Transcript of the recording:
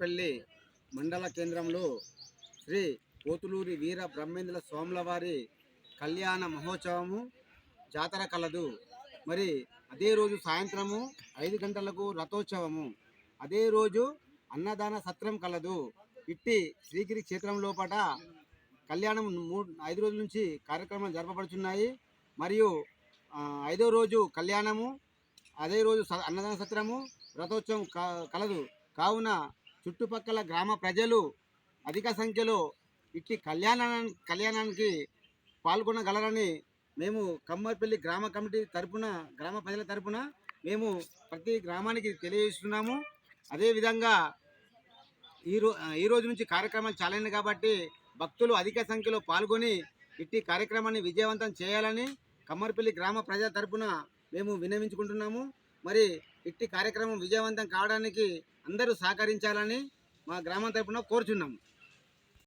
కమ్మర్పల్లి మండల కేంద్రంలో శ్రీ పోతులూరి వీర బ్రహ్మేంద్ర స్వాములవారి కళ్యాణ మహోత్సవము జాతర కలదు. మరి అదే రోజు సాయంత్రము ఐదు గంటలకు రథోత్సవము. అదే రోజు అన్నదాన సత్రం కలదు. ఇట్టి శ్రీగిరి క్షేత్రం లోపల కళ్యాణం మూడు ఐదు రోజుల నుంచి కార్యక్రమాలు జరపబడుతున్నాయి మరియు ఐదో రోజు కళ్యాణము అదే రోజు స- అన్నదాన సత్రము రథోత్సవం క- కలదు. కావున చుట్టుపక్కల గ్రామ ప్రజలు అధిక సంఖ్యలో ఇట్టి కళ్యాణా కళ్యాణానికి పాల్గొనగలరని మేము కమ్మర్పల్లి గ్రామ కమిటీ తరపున గ్రామ ప్రజల తరపున మేము ప్రతి గ్రామానికి తెలియజేస్తున్నాము. అదేవిధంగా ఈ ఈరోజు ఈ రోజు నుంచి కార్యక్రమాలు చాలండి కాబట్టి భక్తులు అధిక సంఖ్యలో పాల్గొని ఇట్టి కార్యక్రమాన్ని విజయవంతం చేయాలని కమ్మర్పల్లి గ్రామ ప్రజల తరపున మేము విన్నవించుకుంటున్నాము. మరి ఇట్టి కార్యక్రమం విజయవంతం కావడానికి అందరూ సహకరించాలని మా గ్రామం తరపున కోరుచున్నాము.